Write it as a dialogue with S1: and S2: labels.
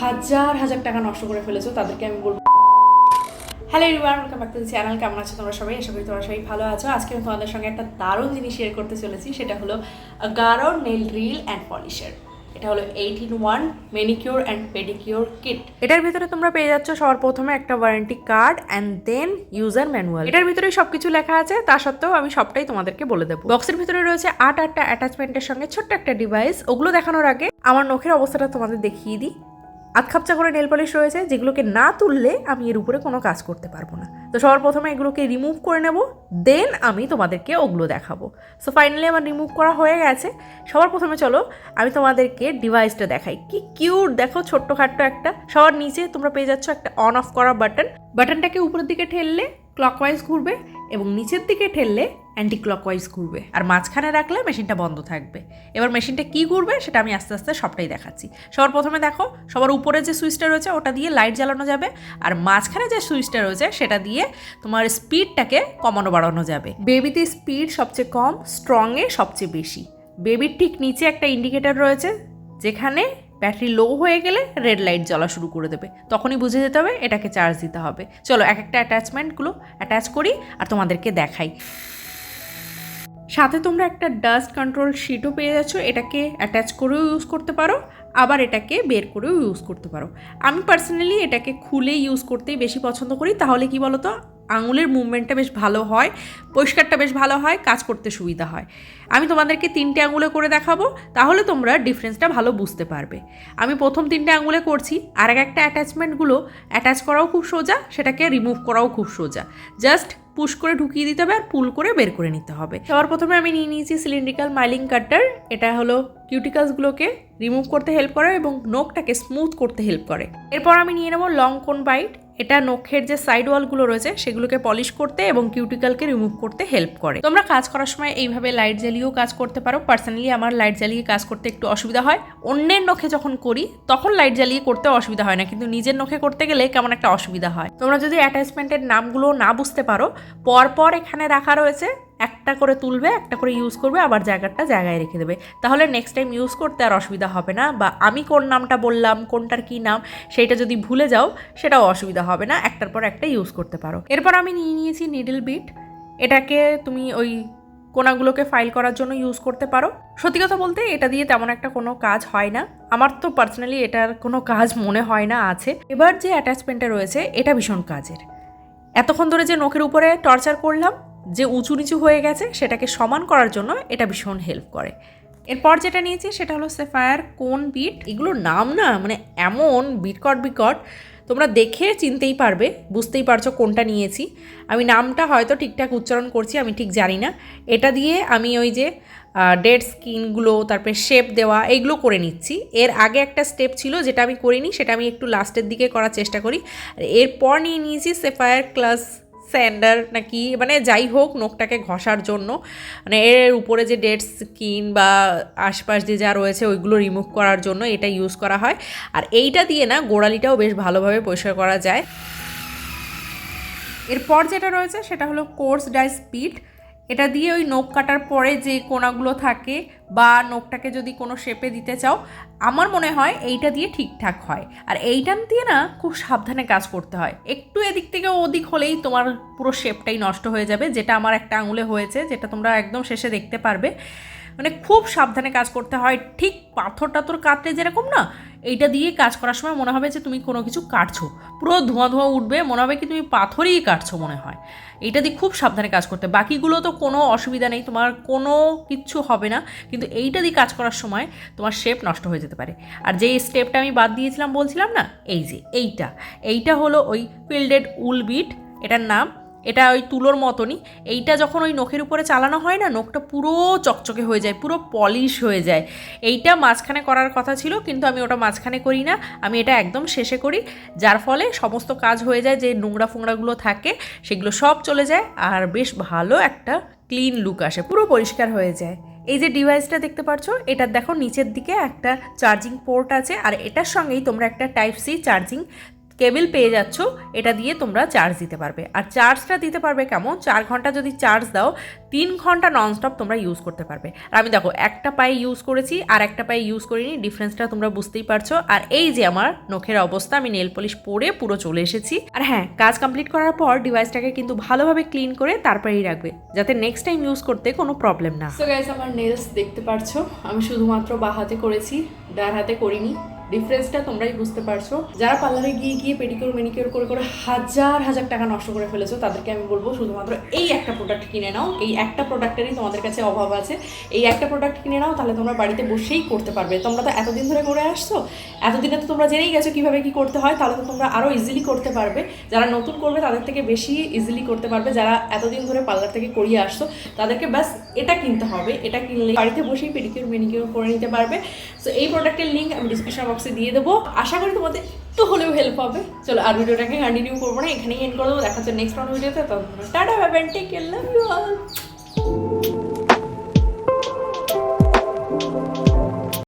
S1: হাজার হাজার টাকা নষ্ট করে ফেলেছো, তাদেরকে আমি বলব। Hello everyone welcome back to channel কেমন আছো তোমরা সবাই? আশা করি তোমরা সবাই ভালো আছো। আজকে আমি তোমাদের সঙ্গে একটা দারুণ জিনিস শেয়ার করতে চলেছি, সেটা হলো গারো নেল রিল অ্যান্ড পলিশার এটা হলো eight in one manicure and pedicure kit এটার ভিতরে তোমরা পেয়ে যাচ্ছ সবার প্রথমে একটা warranty card and then user manual এটার ভিতরে সবকিছু লেখা আছে, তা সত্ত্বেও আমি সবটাই তোমাদেরকে বলে দেবো। বক্সের ভিতরে রয়েছে আট আটটা অ্যাটাচমেন্টের সঙ্গে ছোট্ট একটা ডিভাইস ওগুলো দেখানোর আগে আমার নখের অবস্থাটা তোমাদের দেখিয়ে দিই। আধ খাপচা করে নেল পলিশ রয়েছে, যেগুলোকে না তুললে আমি এর উপরে কোনো কাজ করতে পারব না। তো সবার প্রথমে এগুলোকে রিমুভ করে নেব দেন আমি তোমাদেরকে ওগুলো দেখাবো। সো ফাইনালি আমার রিমুভ করা হয়ে গেছে। সবার প্রথমে চলো, আমি তোমাদেরকে ডিভাইসটা দেখাই। কি কিউট দেখো ছোট্টখাট্ট একটা। সবার নিচে তোমরা পেয়ে যাচ্ছ একটা অন অফ করা বাটন বাটনটাকে উপরের দিকে ঠেললে ক্লকওয়াইজ ঘুরবে এবং নিচের দিকে ঠেললে অ্যান্টি ক্লকওয়াইজ ঘুরবে। আর মাঝখানে রাখলে মেশিনটা বন্ধ থাকবে। এবার মেশিনটা কি ঘুরবে সেটা আমি আস্তে আস্তে সবটাই দেখাচ্ছি। সবার প্রথমে দেখো, সবার উপরে যে সুইচটা রয়েছে ওটা দিয়ে লাইট জ্বালানো যাবে, আর মাঝখানে যে সুইচটা রয়েছে সেটা দিয়ে তোমার স্পিডটাকে কমানো বাড়ানো যাবে। বেবিতে স্পিড সবচেয়ে কম, স্ট্রংয়ে সবচেয়ে বেশি। বেবির ঠিক নিচে একটা ইন্ডিকেটর রয়েছে, যেখানে ব্যাটারি লো হয়ে গেলে রেড লাইট জ্বলা শুরু করে দেবে। তখনই বুঝে যেতে হবে, এটাকে চার্জ দিতে হবে। চলো এক একটা অ্যাটাচমেন্টগুলো অ্যাটাচ করি আর তোমাদেরকে দেখাই। সাথে তোমরা একটা ডাস্ট কন্ট্রোল শিটও পেয়ে যাচ্ছ, এটাকে অ্যাটাচ করেও ইউজ করতে পারো, আবার এটাকে বের করেও ইউজ করতে পারো। আমি পার্সোনালি এটাকে খুলে ইউজ করতেই বেশি পছন্দ করি, তাহলে কি বলো তো আঙুলের মুভমেন্টটা বেশ ভালো হয়, পরিষ্কারটা বেশ ভালো হয়, কাজ করতে সুবিধা হয়। আমি তোমাদেরকে তিনটে আঙুলে করে দেখাবো, তাহলে তোমরা ডিফারেন্সটা ভালো বুঝতে পারবে। আমি প্রথম তিনটে আঙুলে করছি, আর এক একটা অ্যাটাচমেন্টগুলো অ্যাটাচ করাও খুব সোজা, সেটাকে রিমুভ করাও খুব সোজা। জাস্ট পুশ করে ঢুকিয়ে দিতে হবে আর পুল করে বের করে নিতে হবে। সবার প্রথমে আমি নিয়ে নিয়েছি সিলিন্ড্রিক্যাল মাইলিং কাটার এটা হলো কিউটিকালসগুলোকে রিমুভ করতে হেল্প করে এবং নোকটাকে স্মুথ করতে হেল্প করে। এরপর আমি নিয়ে নেব লং কোন বাইট এটা নখের যে সাইড ওয়ালগুলো রয়েছে, সেগুলোকে পলিশ করতে এবং কিউটিক্যালকে রিমুভ করতে হেল্প করে। তোমরা কাজ করার সময় এইভাবে লাইট জ্বালিয়েও কাজ করতে পারো। পার্সোনালি আমার লাইট জ্বালিয়ে কাজ করতে একটু অসুবিধা হয়। অন্যের নখে যখন করি, তখন লাইট জ্বালিয়ে করতে অসুবিধা হয় না। কিন্তু নিজের নখে করতে গেলে কেমন একটা অসুবিধা হয়। তোমরা যদি অ্যাটাচমেন্টের নামগুলো না বুঝতে পারো, পরপর এখানে রাখা রয়েছে একটা করে তুলবে, একটা করে ইউজ করবে, আবার জায়গাটা জায়গায় রেখে দেবে। তাহলে নেক্সট টাইম ইউজ করতে আর অসুবিধা হবে না, বা আমি কোন নামটা বললাম, কোনটার কি নাম, সেইটা যদি ভুলে যাও, সেটাও অসুবিধা হবে না, একটার পর একটা ইউজ করতে পারো। এরপর আমি নিয়ে নিয়েছি নিডল বিট এটাকে তুমি ওই কোনাগুলোকে ফাইল করার জন্য ইউজ করতে পারো। সত্যি কথা বলতে এটা দিয়ে তেমন একটা কোনো কাজ হয় না। আমার তো পার্সোনালি এটার কোনো কাজ মনে হয় না, আছে। এবার যে অ্যাটাচমেন্টটা রয়েছে, এটা ভীষণ কাজের। এতক্ষণ ধরে যে নখের উপরে টর্চার করলাম যে উঁচু নিচু হয়ে গেছে, সেটাকে সমান করার জন্য এটা ভীষণ হেল্প করে। এরপর যেটা নিয়েছি, সেটা হলো সেফায়ার কোন বিট এগুলোর নাম না মানে এমন বিকট বিকট, তোমরা দেখে চিনতেই পারবে, বুঝতেই পারছ কোনটা নিয়েছি। আমি নামটা হয়তো ঠিকঠাক উচ্চারণ করছি, আমি ঠিক জানি না। এটা দিয়ে আমি ওই যে ডেড স্কিনগুলো তারপরে শেপ দেওয়া এইগুলো করে নিচ্ছি। এর আগে একটা স্টেপ ছিল, যেটা আমি করিনি, সেটা আমি একটু লাস্টের দিকে করার চেষ্টা করি। আর এরপর নিয়ে নিয়েছি সেফায়ার ক্লাস স্যান্ডার নাকি মানে যাই হোক নখটাকে ঘষার জন্য মানে এর উপরে যে ডেড স্কিন বা আশপাশ দিয়ে যা রয়েছে ওইগুলো রিমুভ করার জন্য এটা ইউজ করা হয়। আর এইটা দিয়ে না গোড়ালিটাও বেশ ভালোভাবে পরিষ্কার করা যায়। এরপর যেটা রয়েছে সেটা হলো কোর্স ডাই স্পিড এটা দিয়ে ওই নখ কাটার পরে যে কোনাগুলো থাকে বা নখটাকে যদি কোনো শেপে দিতে চাও, আমার মনে হয় এইটা দিয়ে ঠিকঠাক হয়। আর এইটা দিয়ে না খুব সাবধানে কাজ করতে হয়। একটু এদিক থেকে ওদিক হলেই তোমার পুরো শেপটাই নষ্ট হয়ে যাবে, যেটা আমার একটা আঙুলে হয়েছে, যেটা তোমরা একদম শেষে দেখতে পারবে। মানে খুব সাবধানে কাজ করতে হয়। ঠিক পাথর টাথর কাটলে যেরকম না, এইটা দিয়ে কাজ করার সময় মনে হবে যে তুমি কোনো কিছু কাটছো। পুরো ধোঁয়া ধোঁয়া উঠবে, মনে হবে কি তুমি পাথরই কাটছো মনে হয়। এইটা দিয়ে খুব সাবধানে কাজ করতে। বাকিগুলো তো কোনো অসুবিধা নেই, তোমার কোনো কিচ্ছু হবে না। কিন্তু এইটা দিয়ে কাজ করার সময় তোমার শেপ নষ্ট হয়ে যেতে পারে। আর যেই স্টেপটা আমি বাদ দিয়েছিলাম, বলছিলাম না? এই যে এইটা। এইটা হলো ওই ফিল্ডেড উল বিট। এটার নাম এটা ওই তুলোর মতনই। এইটা যখন ওই নখের উপরে চালানো হয় না, নখটা পুরো চকচকে হয়ে যায়, পুরো পলিশ হয়ে যায়। এইটা মাঝখানে করার কথা ছিল, কিন্তু আমি ওটা মাঝখানে করি না। আমি এটা একদম শেষে করি, যার ফলে সমস্ত কাজ হয়ে যায়, যে নোংরা ফোংরাগুলো থাকে, সেগুলো সব চলে যায়, আর বেশ ভালো একটা ক্লিন লুক আসে, পুরো পরিষ্কার হয়ে যায়। এই যে ডিভাইসটা দেখতে পাচ্ছ এটার দেখো নিচের দিকে একটা চার্জিং পোর্ট আছে, আর এটার সঙ্গেই তোমরা একটা টাইপ সি চার্জিং কেবিল পেয়ে যাচ্ছ, এটা দিয়ে তোমরা চার্জ দিতে পারবে। আর চার্জটা দিতে পারবে কেমন? চার ঘণ্টা যদি চার্জ দাও, তিন ঘণ্টা ননস্টপ তোমরা ইউজ করতে পারবে। আর আমি দেখো, একটা পায়ে ইউজ করেছি, আর একটা পায়ে ইউজ করিনি ডিফারেন্সটা তোমরা বুঝতেই পারছ। আর এই যে আমার নখের অবস্থা, আমি নেল পলিশ পরে পুরো চলে এসেছি। আর হ্যাঁ কাজ কমপ্লিট করার পর ডিভাইসটাকে কিন্তু ভালোভাবে ক্লিন করে তারপরেই রাখবে, যাতে নেক্সট টাইম ইউজ করতে কোনো প্রবলেম না
S2: সো আমার নেলস দেখতে পারছ, আমি শুধুমাত্র বা হাতে করেছি, ডান হাতে করিনি। ডিফারেন্সটা তোমরাই বুঝতে পারছ। যারা পার্লারে গিয়ে গিয়ে পেডিকিউর মেনিকিউর করে করে হাজার হাজার টাকা নষ্ট করে ফেলেছো, তাদেরকে আমি বলব শুধুমাত্র এই একটা প্রোডাক্ট কিনে নাও। এই একটা প্রোডাক্টেরই তোমাদের কাছে অভাব আছে। এই একটা প্রোডাক্ট কিনে নাও, তাহলে তোমরা বাড়িতে বসেই করতে পারবে। তোমরা তো এতদিন ধরে করে আসছো। এতদিনে তো তোমরা জেনেই গেছো কীভাবে কী করতে হয়। তাহলে তো তোমরা আরও ইজিলি করতে পারবে। যারা নতুন করবে, তাদের থেকে বেশি ইজিলি করতে পারবে। যারা এতদিন ধরে পার্লার থেকে করিয়ে আসছো, তাদেরকে ব্যাস এটা কিনতে হবে। এটা কিনলে বাড়িতে বসেই পেডিকিউর মেনিকিউর করে নিতে পারবে। সো এই প্রোডাক্টের লিঙ্ক আমি ডিসক্রিপশন বক্সে দিয়ে দেবো। আশা করি তোমাদের একটু হলেও হেল্প হবে। চলো আর ভিডিওটাকে কন্টিনিউ করব না, এখানেই এন্ড করে দেবো। দেখা হচ্ছে নেক্সট ভিডিওতে তখন tata bye take you all